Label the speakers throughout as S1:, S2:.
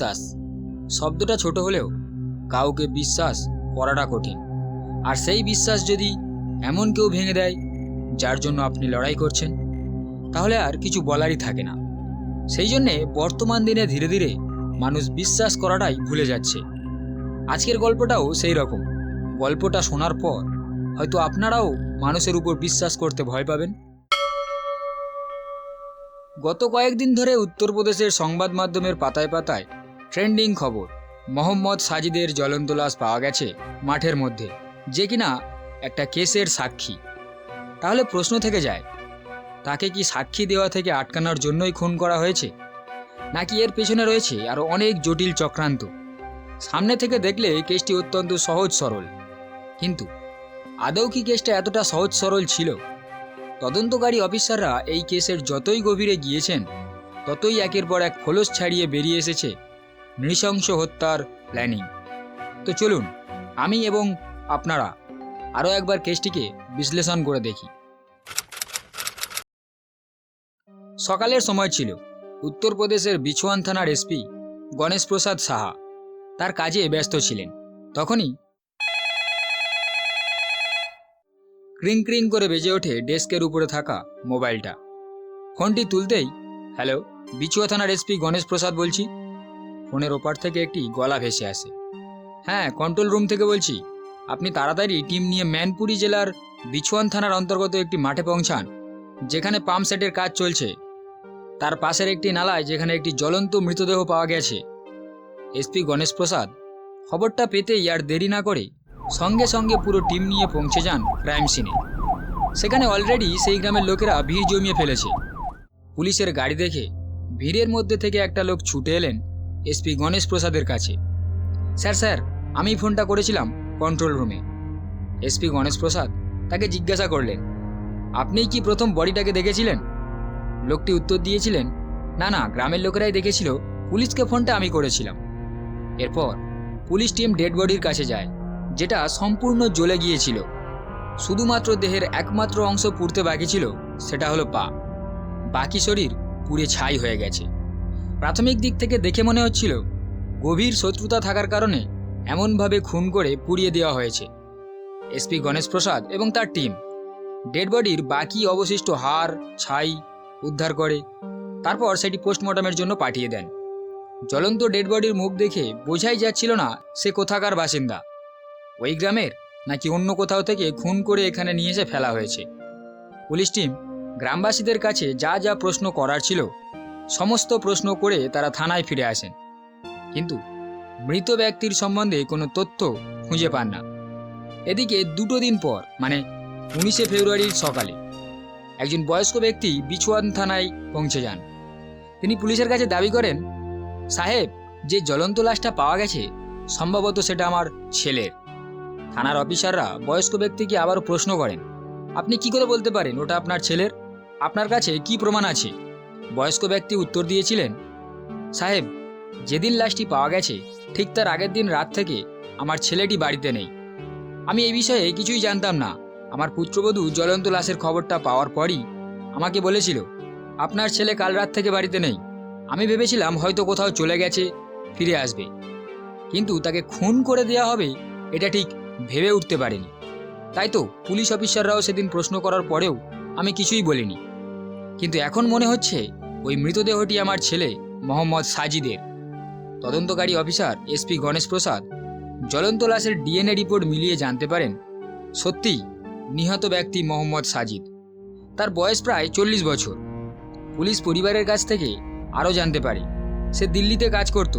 S1: বিশ্বাস। শব্দটা ছোট হলেও কাউকে বিশ্বাস করাটা কঠিন। আর সেই বিশ্বাস যদি এমন কেউ ভেঙে দেয়, যার জন্য আপনি লড়াই করছেন, তাহলে আর কিছু বলারই থাকে না। সেই জন্যে বর্তমান দিনে ধীরে ধীরে মানুষ বিশ্বাস করাটাই ভুলে যাচ্ছে। আজকের গল্পটাও সেই রকম। গল্পটা শোনার পর হয়তো আপনারাও মানুষের উপর বিশ্বাস করতে ভয় পাবেন। গত কয়েকদিন ধরে উত্তরপ্রদেশের সংবাদ মাধ্যমের পাতায় পাতায় ট্রেন্ডিং খবর। মোহাম্মদ সাজিদের জ্বলন্ত লাশ পাওয়া গেছে মাঠের মধ্যে। যে কিনা একটা কেসের সাক্ষী। তাহলে প্রশ্ন থেকে যায়, তাকে কি সাক্ষী দেওয়া থেকে আটকানোর জন্যই খুন করা হয়েছে? নাকি এর পেছনে রয়েছে আরও অনেক জটিল চক্রান্ত? সামনে থেকে দেখলে কেসটি অত্যন্ত সহজ সরল। কিন্তু আদৌ কি কেসটা এতটা সহজ সরল ছিল? তদন্তকারী অফিসাররা এই কেসের যতই গভীরে গিয়েছেন, ততই একের পর এক খোলস ছাড়িয়ে বেরিয়ে এসেছে নৃশংস হত্যার প্ল্যানিং তো চলুন, আমি এবং আপনারা আরও একবার কেসটিকে বিশ্লেষণ করে দেখি। সকালের সময় ছিল। উত্তরপ্রদেশের বিছুয়ান থানার এসপি গণেশ প্রসাদ সাহা তার কাজে ব্যস্ত ছিলেন। তখনই ক্রিং ক্রিং করে বেজে ওঠে ডেস্কের উপরে থাকা মোবাইলটা। ফোনটি তুলতেই, হ্যালো বিচুয়া থানার এসপি গণেশ প্রসাদ বলছি। ফোনের ওপার থেকে একটি গলা ভেসে আসে। হ্যাঁ কন্ট্রোল রুম থেকে বলছি। আপনি তাড়াতাড়ি টিম নিয়ে ম্যানপুরি জেলার বিছুয়ান থানার অন্তর্গত একটি মাঠে পৌঁছান, যেখানে পাম্প সেটের কাজ চলছে। তার পাশের একটি নালায় যেখানে একটি জ্বলন্ত মৃতদেহ পাওয়া গেছে। এসপি গণেশ প্রসাদ, খবরটা পেতেই আর দেরি না করে সঙ্গে সঙ্গে পুরো টিম নিয়ে পৌঁছে যান ক্রাইম সিনে। সেখানে অলরেডি সেই গ্রামের লোকেরা ভিড় জমিয়ে ফেলেছে। পুলিশের গাড়ি দেখে ভিড়ের মধ্যে থেকে একটা লোক ছুটে এলেন। এসপি গণেশ প্রসাদের কাছে। স্যার স্যার, আমি ফোনটা করেছিলাম কন্ট্রোল রুমে এসপি গণেশ প্রসাদ তাকে জিজ্ঞাসা করলেন, আপনি কি প্রথম বডিটাকে দেখেছিলেন? লোকটি উত্তর দিয়েছিলেন, না না, গ্রামের লোকেরাই দেখেছিল, পুলিশকে ফোনটা আমি করেছিলাম। এরপর পুলিশ টিম ডেড বডির কাছে যায়, যেটা সম্পূর্ণ জ্বলে গিয়েছিল। শুধুমাত্র দেহের একমাত্র অংশ পুড়তে বাকি ছিল, সেটা হলো পা। বাকি শরীর পুড়ে ছাই হয়ে গেছে। প্রাথমিক দিক থেকে দেখে মনে হচ্ছিল, গভীর শত্রুতা থাকার কারণে এমনভাবে খুন করে পুড়িয়ে দেওয়া হয়েছে। এসপি গণেশ প্রসাদ এবং তার টিম। ডেড বডির বাকি অবশিষ্ট হাড়, ছাই উদ্ধার করে, তারপর সেটি পোস্টমর্টমের জন্য পাঠিয়ে দেন। জ্বলন্ত ডেড বডির মুখ দেখে বোঝাই যাচ্ছিল না, সে কোথাকার বাসিন্দা। ওই গ্রামের নাকি অন্য কোথাও থেকে খুন করে এখানে নিয়ে এসে ফেলা হয়েছে। পুলিশ টিম গ্রামবাসীদের কাছে যা যা প্রশ্ন করার ছিল সমস্ত প্রশ্ন করে তারা থানায় ফিরে আসেন কিন্তু মৃত ব্যক্তির সম্বন্ধে কোনো তথ্য খুঁজে পান না। এদিকে দুটো দিন পর মানে উনিশে ফেব্রুয়ারির সকালে, একজন বয়স্ক ব্যক্তি বিছুয়ান থানায় পৌঁছে যান। তিনি পুলিশের কাছে দাবি করেন, সাহেব, যে জ্বলন্ত লাশটা পাওয়া গেছে, সম্ভবত সেটা আমার ছেলের। থানার অফিসাররা বয়স্ক ব্যক্তিকে আবারও প্রশ্ন করেন, আপনি কি করে বলতে পারেন ওটা আপনার ছেলের? আপনার কাছে কি প্রমাণ আছে? বয়স্ক ব্যক্তি উত্তর দিয়েছিলেন, সাহেব, যেদিন লাশটি পাওয়া গেছে, ঠিক তার আগের দিন রাত থেকে আমার ছেলেটি বাড়িতে নেই। আমি এই বিষয়ে কিছুই জানতাম না। আমার পুত্রবধূ জ্বলন্ত লাশের খবরটা পাওয়ার পরই আমাকে বলেছিল, আপনার ছেলে কাল রাত থেকে বাড়িতে নেই। আমি ভেবেছিলাম হয়তো কোথাও চলে গেছে, ফিরে আসবে। কিন্তু তাকে খুন করে দেওয়া হবে, এটা ঠিক ভেবে উঠতে পারেনি। তাই তো পুলিশ অফিসাররাও সেদিন প্রশ্ন করার পরেও আমি কিছুই বলিনি। কিন্তু এখন মনে হচ্ছে ওই মৃতদেহটি আমার ছেলে, মোহাম্মদ সাজিদের। তদন্তকারী অফিসার এসপি গণেশ প্রসাদ, জ্বলন্ত লাশের ডিএনএ রিপোর্ট মিলিয়ে জানতে পারেন, সত্যিই নিহত ব্যক্তি মোহাম্মদ সাজিদ। তার বয়স প্রায় চল্লিশ বছর। পুলিশ পরিবারের কাছ থেকে আরও জানতে পারে, সে দিল্লিতে কাজ করত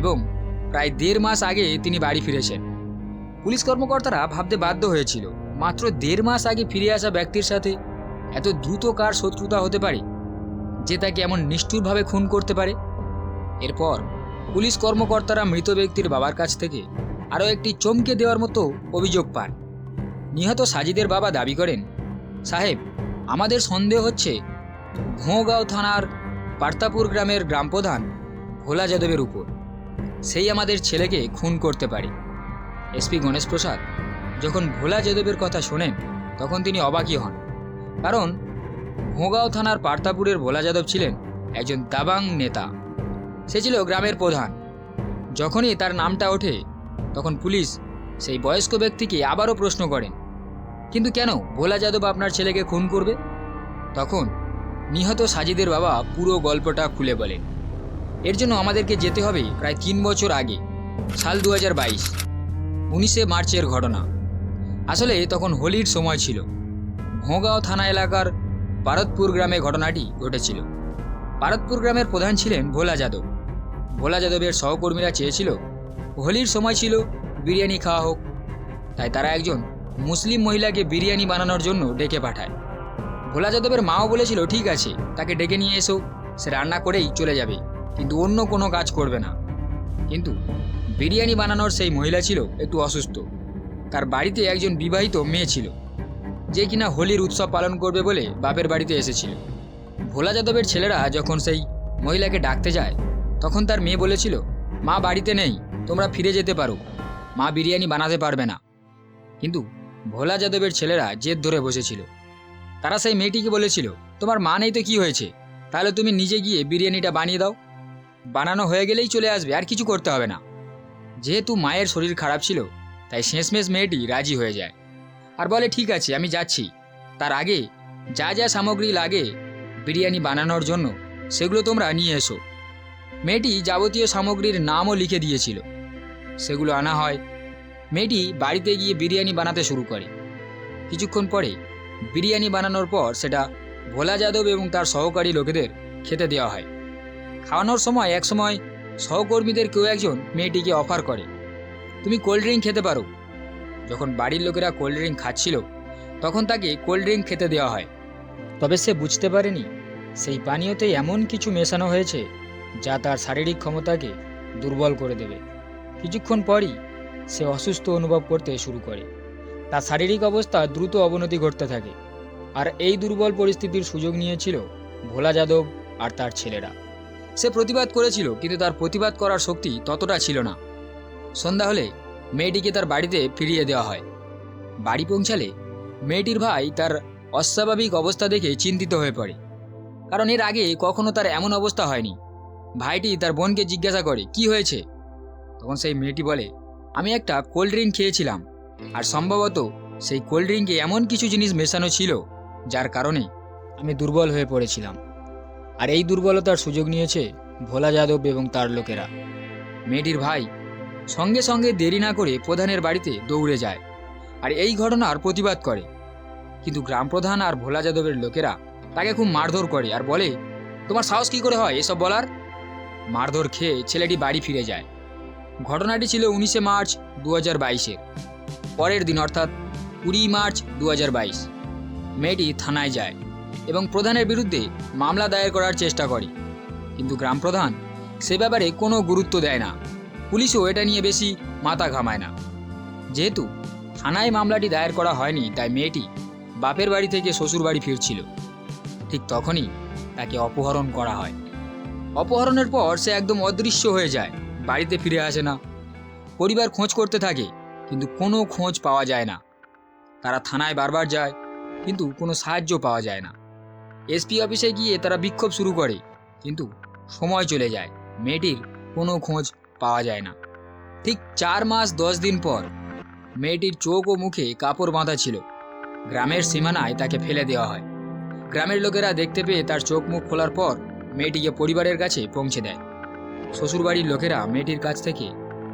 S1: এবং প্রায় দেড় মাস আগে তিনি বাড়ি ফিরেছেন। পুলিশ কর্মকর্তারা ভাবতে বাধ্য হয়েছিল, মাত্র দেড় মাস আগে ফিরে আসা ব্যক্তির সাথে এত দ্রুত কার শত্রুতা হতে পারে যে তাকে এমন নিষ্ঠুরভাবে খুন করতে পারে? এরপর পুলিশ কর্মকর্তারা মৃত ব্যক্তির বাবার কাছ থেকে আরও একটি চমকে দেওয়ার মতো অভিযোগ পান নিহত সাজিদের বাবা দাবি করেন, সাহেব, আমাদের সন্দেহ হচ্ছে ভোঁগাঁও থানার পার্তাপুর গ্রামের গ্রামপ্রধান ভোলা যাদবের উপর। সেই আমাদের ছেলেকে খুন করতে পারে। এসপি গণেশ প্রসাদ যখন ভোলা যাদবের কথা শোনেন, তখন তিনি অবাকই হন। কারণ ভোঁগাঁও থানার পার্তাপুরের ভোলা যাদব ছিলেন একজন দাবাং নেতা। সে ছিল গ্রামের প্রধান। যখনই তার নামটা ওঠে, তখন পুলিশ সেই বয়স্ক ব্যক্তিকে আবারও প্রশ্ন করেন, কিন্তু কেন ভোলা যাদব আপনার ছেলেকে খুন করবে? তখন নিহত সাজিদের বাবা পুরো গল্পটা খুলে বলেন, এর জন্য আমাদেরকে যেতে হবে প্রায় তিন বছর আগে, সাল দু হাজার বাইশ, উনিশে মার্চের ঘটনা। আসলে তখন হোলির সময় ছিল। ভোঁগাঁও থানা এলাকার পারতপুর গ্রামে ঘটনাটি ঘটেছিল। পারতপুর গ্রামের প্রধান ছিলেন ভোলা যাদব। ভোলা যাদবের সহকর্মীরা চেয়েছিল, হোলির সময় ছিল, বিরিয়ানি খাওয়া হোক। তাই তারা একজন মুসলিম মহিলাকে বিরিয়ানি বানানোর জন্য ডেকে পাঠায়। ভোলা যাদবের মাও বলেছিল, ঠিক আছে, তাকে ডেকে নিয়ে এসো, সে রান্না করেই চলে যাবে, কিন্তু অন্য কোনো কাজ করবে না। কিন্তু বিরিয়ানি বানানোর সেই মহিলা ছিল একটু অসুস্থ। তার বাড়িতে একজন বিবাহিত মেয়ে ছিল। যে কিনা হোলির উৎসব পালন করবে বলে বাপের বাড়িতে এসেছিল। ভোলা যাদবের ছেলেরা যখন সেই মহিলাকে ডাকতে যায়, তখন তার মেয়ে বলেছিল, মা বাড়িতে নেই, তোমরা ফিরে যেতে পারো। মা বিরিয়ানি বানাতে পারবে না। কিন্তু ভোলা যাদবের ছেলেরা জেদ ধরে বসেছিল। তারা সেই মেয়েটিকে বলেছিল, তোমার মা নেই তো কি হয়েছে? তাহলে তুমি নিজে গিয়ে বিরিয়ানিটা বানিয়ে দাও। বানানো হয়ে গেলেই চলে আসবে, আর কিছু করতে হবে না। যেহেতু মায়ের শরীর খারাপ ছিল, তাই শেষমেশ মেয়েটি রাজি হয়ে যায়। আর বলে, ঠিক আছে, আমি যাচ্ছি। তার আগে যা যা সামগ্রী লাগে বিরিয়ানি বানানোর জন্য, সেগুলো তোমরা নিয়ে এসো। মেয়েটি যাবতীয় সামগ্রীর নামও লিখে দিয়েছিল। সেগুলো আনা হয়। মেয়েটি বাড়িতে গিয়ে বিরিয়ানি বানাতে শুরু করে। কিছুক্ষণ পরে বিরিয়ানি বানানোর পর সেটা ভোলা যাদব এবং তার সহকারী লোকেদের খেতে দেওয়া হয়। খাওয়ানোর সময় এক সময় সহকর্মীদের কেউ একজন মেয়েটিকে অফার করে, তুমি কোল্ড ড্রিঙ্ক খেতে পারো। যখন বাড়ির লোকেরা কোল্ড ড্রিঙ্ক খাচ্ছিল, তখন তাকে কোল্ড ড্রিঙ্ক খেতে দেওয়া হয়। তবে সে বুঝতে পারেনি, সেই পানীয়তে এমন কিছু মেশানো হয়েছে, যা তার শারীরিক ক্ষমতাকে দুর্বল করে দেবে। কিছুক্ষণ পরই সে অসুস্থ অনুভব করতে শুরু করে। তার শারীরিক অবস্থা দ্রুত অবনতি ঘটতে থাকে, আর এই দুর্বল পরিস্থিতির সুযোগ নিয়েছিল ভোলা যাদব আর তার ছেলেরা। সে প্রতিবাদ করেছিল, কিন্তু তার প্রতিবাদ করার শক্তি ততটা ছিল না। সন্ধ্যা হলে মেয়েটিকে তার বাড়িতে ফিরিয়ে দেওয়া হয়। বাড়ি পৌঁছালে মেয়েটির ভাই তার অস্বাভাবিক অবস্থা দেখে চিন্তিত হয়ে পড়ে। কারণ এর আগে কখনো তার এমন অবস্থা হয়নি। ভাইটি তার বোনকে জিজ্ঞাসা করে, কি হয়েছে? তখন সেই মেয়েটি বলে, আমি একটা কোল্ড ড্রিঙ্ক খেয়েছিলাম। আর সম্ভবত সেই কোল্ড ড্রিঙ্কে এমন কিছু জিনিস মেশানো ছিল, যার কারণে আমি দুর্বল হয়ে পড়েছিলাম। আর এই দুর্বলতার সুযোগ নিয়েছে ভোলা যাদব এবং তার লোকেরা। মেয়েটির ভাই সঙ্গে সঙ্গে দেরি না করে প্রধানের বাড়িতে দৌড়ে যায় আর এই ঘটনার প্রতিবাদ করে। কিন্তু গ্রাম প্রধান আর ভোলা যাদবের লোকেরা তাকে খুব মারধর করে আর বলে, তোমার সাহস কী করে হয় এসব বলার? মারধর খেয়ে ছেলেটি বাড়ি ফিরে যায়। ঘটনাটি ছিল উনিশে মার্চ দু হাজার বাইশের পরের দিন অর্থাৎ কুড়ি মার্চ দু হাজার বাইশ। মেয়েটি থানায় যায় এবং প্রধানের বিরুদ্ধে মামলা দায়ের করার চেষ্টা করে। কিন্তু গ্রাম প্রধান সে ব্যাপারে কোনো গুরুত্ব দেয় না। পুলিশও এটা নিয়ে বেশি মাথা ঘামায় না। যেহেতু থানায় মামলাটি দায়ের করা হয়নি, তাই মেয়েটি বাপের বাড়ি থেকে শ্বশুর বাড়ি ফিরছিল। ঠিক তখনই তাকে অপহরণ করা হয়। অপহরণের পর সে একদম অদৃশ্য হয়ে যায়, বাড়িতে ফিরে আসে না। পরিবার খোঁজ করতে থাকে, কিন্তু কোনো খোঁজ পাওয়া যায় না। তারা থানায় বারবার যায়, কিন্তু কোনো সাহায্য পাওয়া যায় না। এসপি অফিসে গিয়ে তারা বিক্ষোভ শুরু করে, কিন্তু সময় চলে যায়। মেয়েটির কোনো খোঁজ পাওয়া যায় না। ঠিক চার মাস দশ দিন পর মেয়েটির চোখ ও মুখে কাপড় বাঁধা ছিল। গ্রামের সীমানায় তাকে ফেলে দেওয়া হয়। গ্রামের লোকেরা দেখতে পেয়ে তার চোখ মুখ খোলার পর মেয়েটিকে পরিবারের কাছে পৌঁছে দেয়। শ্বশুরবাড়ির লোকেরা মেয়েটির কাছ থেকে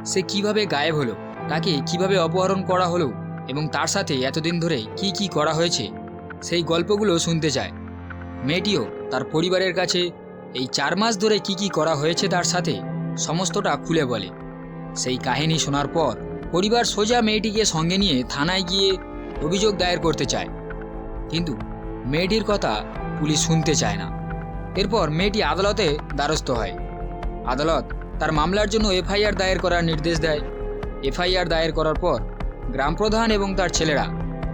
S1: সে কীভাবে গায়েব হলো, তাকে কীভাবে অপহরণ করা হলো এবং তার সাথে এতদিন ধরে কি কি করা হয়েছে, সেই গল্পগুলো শুনতে চায়। মেয়েটিও তার পরিবারের কাছে এই চার মাস ধরে কি কি করা হয়েছে তার সাথে সমস্তটা খুলে বলে। সেই কাহিনী শোনার পর পরিবার সোজা মেয়েটিকে সঙ্গে নিয়ে থানায় গিয়ে অভিযোগ দায়ের করতে চায়। কিন্তু মেয়েটির কথা পুলিশ শুনতে চায় না। এরপর মেয়েটি আদালতে দ্বারস্থ হয়। আদালত তার মামলার জন্য এফআইআর দায়ের করার নির্দেশ দেয়। এফআইআর দায়ের করার পর গ্রাম প্রধান এবং তার ছেলেরা,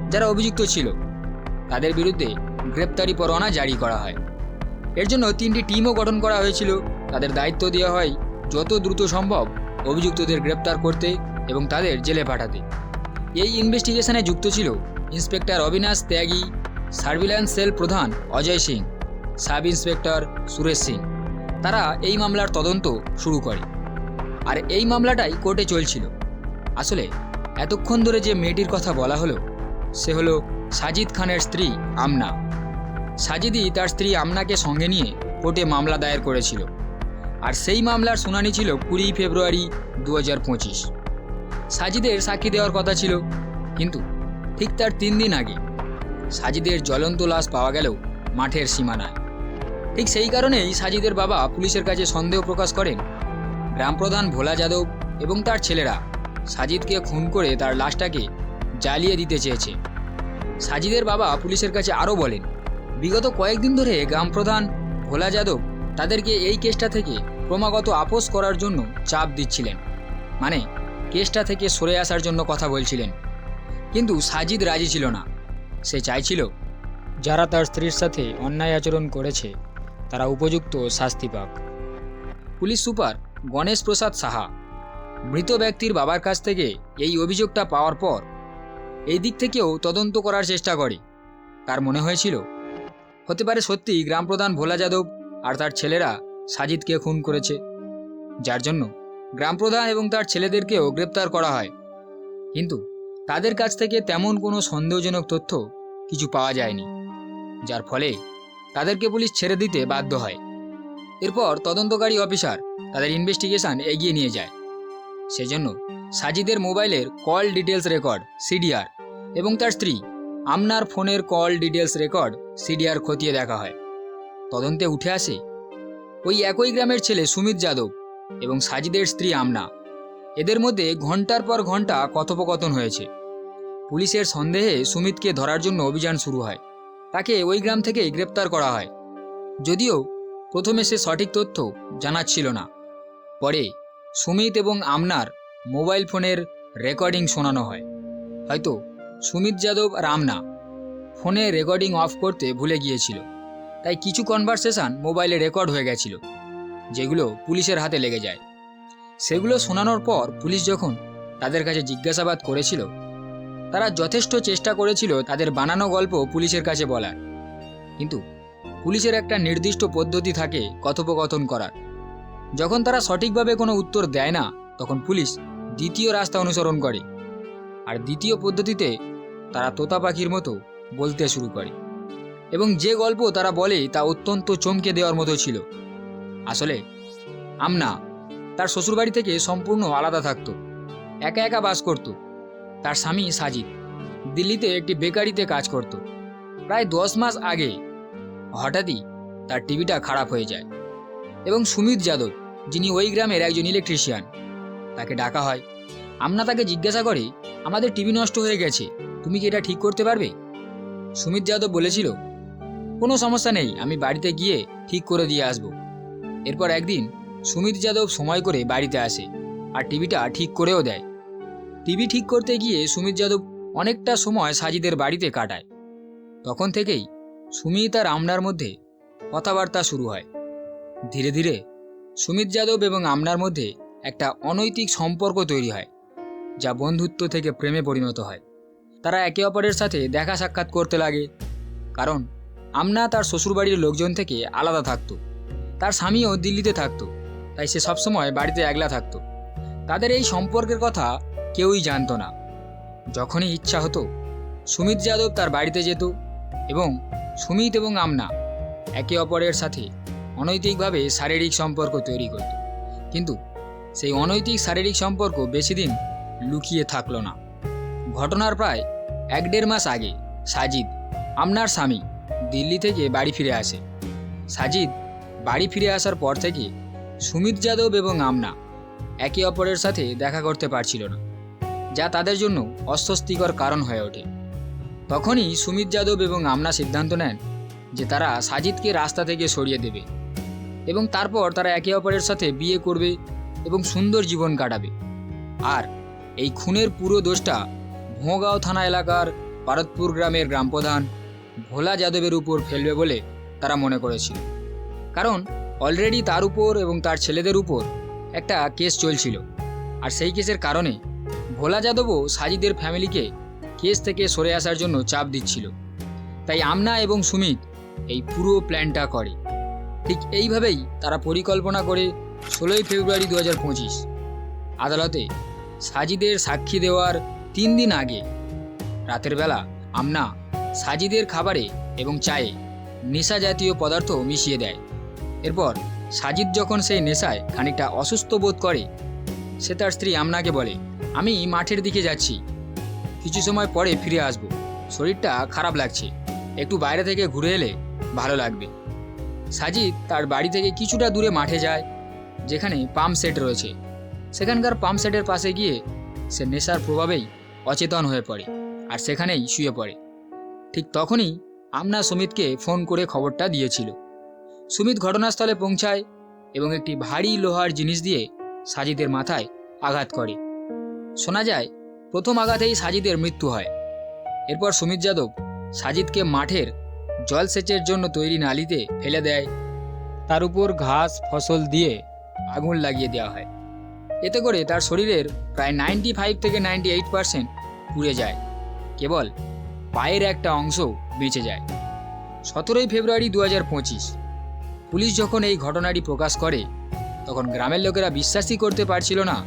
S1: যারা অভিযুক্ত ছিল, তাদের বিরুদ্ধে গ্রেপ্তারি পরোয়ানা জারি করা হয়। এর জন্য তিনটি টিমও গঠন করা হয়েছিল। তাদের দায়িত্ব দেওয়া হয় যত দ্রুত সম্ভব অভিযুক্তদের গ্রেপ্তার করতে এবং তাদের জেলে পাঠাতে। এই ইনভেস্টিগেশনে যুক্ত ছিল ইন্সপেক্টর অবিনাশ ত্যাগী সার্ভিল্যান্স সেল প্রধান অজয় সিং, সাব ইন্সপেক্টর সুরেশ সিং। তারা এই মামলার তদন্ত শুরু করে। আর এই মামলাটাই কোর্টে চলছিল। আসলে এতক্ষণ ধরে যে মেয়েটির কথা বলা হলো, সে হলো সাজিদ খানের স্ত্রী আমনা। সাজিদই তার স্ত্রী আমনাকে সঙ্গে নিয়ে কোর্টে মামলা দায়ের করেছিল। আর সেই মামলার শুনানি ছিল কুড়ি ফেব্রুয়ারি দু হাজার পঁচিশ। সাজিদের সাক্ষী দেওয়ার কথা ছিল, কিন্তু ঠিক তার তিন দিন আগে সাজিদের জ্বলন্ত লাশ পাওয়া গেলেও মাঠের সীমানায়। ঠিক সেই কারণেই সাজিদের বাবা পুলিশের কাছে সন্দেহ প্রকাশ করেন গ্রামপ্রধান ভোলা যাদব এবং তার ছেলেরা সাজিদকে খুন করে তার লাশটাকে জ্বালিয়ে দিতে চেয়েছে। সাজিদের বাবা পুলিশের কাছে আরও বলেন, বিগত কয়েকদিন ধরে গ্রামপ্রধান ভোলা যাদব তাদেরকে এই কেসটা থেকে ক্রমাগত আপোষ করার জন্য চাপ দিচ্ছিলেন। মানে কেসটা থেকে সরে আসার জন্য কথা বলছিলেন। কিন্তু সাজিদ রাজি ছিল না। সে চাইছিল, যারা তার স্ত্রীর সাথে অন্যায় আচরণ করেছে, তারা উপযুক্ত শাস্তি পাক। পুলিশ সুপার গণেশ প্রসাদ সাহা, মৃত ব্যক্তির বাবার কাছ থেকে এই অভিযোগটা পাওয়ার পর এই দিক থেকেও তদন্ত করার চেষ্টা করে। তার মনে হয়েছিল, হতে পারে সত্যি গ্রামপ্রধান ভোলা যাদব আর তার ছেলেরা সাজিদকে খুন করেছে। যার জন্য গ্রামপ্রধান এবং তার ছেলেদেরকেও গ্রেপ্তার করা হয়। কিন্তু তাদের কাছ থেকে তেমন কোনো সন্দেহজনক তথ্য কিছু পাওয়া যায়নি। যার ফলে তাদেরকে পুলিশ ছেড়ে দিতে বাধ্য হয়। এরপর তদন্তকারী অফিসার তাদের ইনভেস্টিগেশন এগিয়ে নিয়ে যায়। সেজন্য সাজিদের মোবাইলের কল ডিটেলস রেকর্ড, সিডিআর এবং তার স্ত্রী আমনার ফোনের কল ডিটেলস রেকর্ড, সিডিআর খতিয়ে দেখা হয়। তদন্তে উঠে আসে ওই একই গ্রামের ছেলে সুমিত যাদব এবং সাজিদের স্ত্রী আমনা। এদের মধ্যে ঘণ্টার পর ঘণ্টা কথোপকথন হয়েছে। পুলিশের সন্দেহে সুমিতকে ধরার জন্য অভিযান শুরু হয়। তাকে ওই গ্রাম থেকে গ্রেপ্তার করা হয়। যদিও প্রথমে সে সঠিক তথ্য জানাচ্ছিল না। পরে সুমিত এবং আমনার মোবাইল ফোনের রেকর্ডিং শোনানো হয়। হয়তো সুমিত যাদব আর আমনা ফোনে রেকর্ডিং অফ করতে ভুলে গিয়েছিল। তাই কিছু কনভারসেশন মোবাইলে রেকর্ড হয়ে গেছিল, যেগুলো পুলিশের হাতে লেগে যায়। সেগুলো শোনানোর পর পুলিশ যখন তাদের কাছে জিজ্ঞাসাবাদ করেছিল, তারা যথেষ্ট চেষ্টা করেছিল তাদের বানানো গল্প পুলিশের কাছে বলার। কিন্তু পুলিশের একটা নির্দিষ্ট পদ্ধতি থাকে কথোপকথন করার। যখন তারা সঠিকভাবে কোনো উত্তর দেয় না, তখন পুলিশ দ্বিতীয় রাস্তা অনুসরণ করে। আর দ্বিতীয় পদ্ধতিতে তারা তোতা পাখির মতো বলতে শুরু করে। এবং যে গল্প তারা বলে তা অত্যন্ত চমকে দেওয়ার মতো ছিল। আসলে, আমনা তার শ্বশুরবাড়ি থেকে সম্পূর্ণ আলাদা থাকত। একা একা বাস করত। তার স্বামী সাজিদ দিল্লিতে একটি বেকারিতে কাজ করত। প্রায় দশ মাস আগে হঠাৎই তার টিভিটা খারাপ হয়ে যায় এবং সুমিত যাদব, যিনি ওই গ্রামের একজন ইলেকট্রিশিয়ান তাকে ডাকা হয়। আমনা তাকে জিজ্ঞাসা করে, আমাদের টিভি নষ্ট হয়ে গেছে, তুমি কি এটা ঠিক করতে পারবে? সুমিত যাদব বলেছিল কোনো সমস্যা নেই, আমি বাড়িতে গিয়ে ঠিক করে দিয়ে আসব। এরপর একদিন সুমিত যাদব সময় করে বাড়িতে আসে আর টিভিটা ঠিক করেও দেয়। টিভি ঠিক করতে গিয়ে সুমিত যাদব অনেকটা সময় সাজিদের বাড়িতে কাটায়। তখন থেকেই সুমিত আর আমনার মধ্যে কথাবার্তা শুরু হয়। ধীরে ধীরে সুমিত যাদব এবং আমনার মধ্যে একটা অনৈতিক সম্পর্ক তৈরি হয়, যা বন্ধুত্ব থেকে প্রেমে পরিণত হয়। তারা একে অপরের সাথে দেখা সাক্ষাৎ করতে লাগে, কারণ আমনা তার শ্বশুরবাড়ির লোকজন থেকে আলাদা থাকতো। তার স্বামীও দিল্লিতে থাকতো, তাই সে সবসময় বাড়িতে একলা থাকতো। তাদের এই সম্পর্কের কথা কেউই জানতো না। যখনই ইচ্ছা হতো, সুমিত যাদব তার বাড়িতে যেত এবং সুমিত এবং আমনা একে অপরের সাথে অনৈতিকভাবে শারীরিক সম্পর্ক তৈরি করত। কিন্তু সেই অনৈতিক শারীরিক সম্পর্ক বেশি দিন লুকিয়ে থাকল না। ঘটনার প্রায় এক দেড় মাস আগে সাজিদ, আমনার স্বামী দিল্লি থেকে বাড়ি ফিরে আসে। সাজিদ বাড়ি ফিরে আসার পর থেকে সুমিত যাদব এবং আমনা একে অপরের সাথে দেখা করতে পারছিল না, যা তাদের জন্য অস্বস্তিকর কারণ হয়ে ওঠে। তখনই সুমিত যাদব এবং আমনা সিদ্ধান্ত নেন যে তারা সাজিদকে রাস্তা থেকে সরিয়ে দেবে এবং তারপর তারা একে অপরের সাথে বিয়ে করবে এবং সুন্দর জীবন কাটাবে। আর এই খুনের পুরো দোষটা ভোঁগাঁও থানা এলাকার পারতপুর গ্রামের গ্রামপ্রধান ভোলা যাদবের উপর ফেলবে বলে তারা মনে করেছিল। কারণ অলরেডি তার উপর এবং তার ছেলেদের উপর একটা কেস চলছিল। আর সেই কেসের কারণে ভোলা যাদবও সাজিদের ফ্যামিলিকে কেস থেকে সরে আসার জন্য চাপ দিচ্ছিল। তাই আমনা এবং সুমিত এই পুরো প্ল্যানটা করে। ঠিক এইভাবেই তারা পরিকল্পনা করে ষোলোই ফেব্রুয়ারি দু হাজার পঁচিশ। আদালতে সাজিদের সাক্ষী দেওয়ার তিন দিন আগে রাতের বেলা আমনা সাজিদের খাবারে এবং চায়ে নেশা জাতীয় পদার্থ মিশিয়ে দেয়। এরপর সাজিদ যখন সেই নেশায় খানিকটা অসুস্থ বোধ করে, সে তার স্ত্রী আমনাকে বলে, আমি মাঠের দিকে যাচ্ছি। কিছু সময় পরে ফিরে আসব। শরীরটা খারাপ লাগছে। একটু বাইরে থেকে ঘুরে এলে ভালো লাগবে। সাজিদ তার বাড়ি থেকে কিছুটা দূরে মাঠে যায়, যেখানে পাম্প সেট রয়েছে। সেখানকার পাম্প সেটের পাশে গিয়ে সে নেশার প্রভাবেই অচেতন হয়ে পড়ে আর সেখানেই শুয়ে পড়ে। ঠিক তখনই আমনা সুমিতকে ফোন করে খবরটা দিয়েছিল। সুমিত ঘটনাস্থলে পৌঁছায় এবং একটি ভারী লোহার জিনিস দিয়ে সাজিদের মাথায় আঘাত করে। শোনা যায়, প্রথম আঘাতেই সাজিদের মৃত্যু হয়। এরপর সুমিত যাদব সাজিদকে মাঠের জলসেচের জন্য তৈরি নালিতে ফেলে দেয়। তার উপর ঘাস, ফসল দিয়ে আগুন লাগিয়ে দেওয়া হয়। এতে করে তার শরীরের প্রায় নাইনটি ফাইভ থেকে নাইনটি এইট পার্সেন্ট পুড়ে যায়। কেবল পায়ের একটা অংশ বেঁচে যায়। সতেরোই ফেব্রুয়ারি দু হাজার পঁচিশ, পুলিশ যখন এই ঘটনাটি প্রকাশ করে, তখন গ্রামের লোকেরা বিশ্বাসই করতে পারছিল না।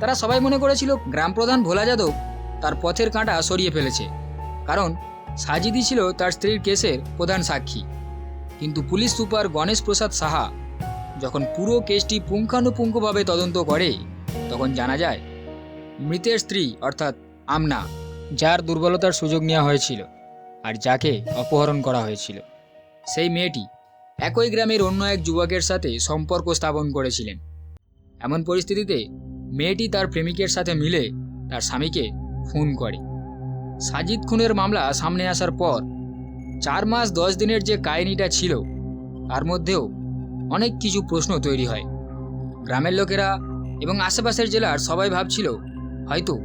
S1: তারা সবাই মনে করেছিল, গ্রাম প্রধান ভোলা যাদব তার পথের কাঁটা সরিয়ে ফেলেছে। কারণ সাজিদি ছিল তার স্ত্রীর কেসের প্রধান সাক্ষী। কিন্তু পুলিশ সুপার গণেশ প্রসাদ সাহা যখন পুরো কেসটি পুঙ্খানুপুঙ্খভাবে তদন্ত করে, তখন জানা যায়, মৃতের স্ত্রী অর্থাৎ আমনা যার দুর্বলতার সুযোগ নেওয়া হয়েছিল আর যাকে অপহরণ করা হয়েছিল। সেই মেয়েটি একই গ্রামের অন্য এক যুবকের সাথে সম্পর্ক স্থাপন করেছিলেন। এমন পরিস্থিতিতে মেয়েটি তার প্রেমিকের সাথে মিলে তার স্বামীকে খুন করে। সাজিদ খুনের মামলা সামনে আসার পর চার মাস দশ দিনের যে কাহিনীটা ছিল, তার মধ্যেও অনেক কিছু প্রশ্ন তৈরি হয়। গ্রামের লোকেরা এবং আশেপাশের জেলার সবাই ভাবছিল, হয়তো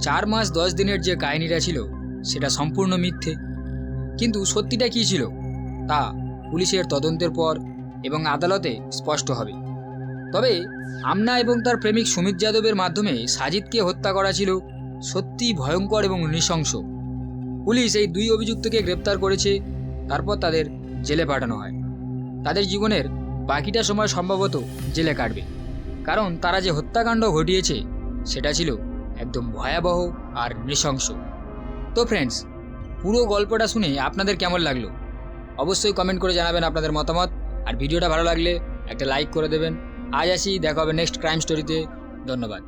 S1: চার মাস দশ দিনের যে কাহিনীটা ছিল, সেটা সম্পূর্ণ মিথ্যে। কিন্তু সত্যিটা কী ছিল? তা পুলিশের তদন্তের পর এবং আদালতে স্পষ্ট হবে। তবে আমনা এবং তার প্রেমিক সুমিত যাদবের মাধ্যমে সাজিদকে হত্যা করা ছিল সত্যি ভয়ঙ্কর এবং নৃশংস। পুলিশ এই দুই অভিযুক্তকে গ্রেপ্তার করেছে, তারপর তাদের জেলে পাঠানো হয়। তাদের জীবনের বাকিটা সময় সম্ভবত জেলে কাটবে। কারণ তারা যে হত্যাকাণ্ড ঘটিয়েছে, সেটা ছিল একদম ভয়াবহ আর নৃশংস। তো ফ্রেন্ডস পুরো গল্পটা শুনে আপনাদের কেমন লাগল? অবশ্যই কমেন্ট করে জানাবেন আপনাদের মতামত। আর ভিডিওটা ভালো লাগলে একটা লাইক করে দেবেন। আজ আসি, দেখা হবে নেক্সট ক্রাইম স্টোরিতে ধন্যবাদ।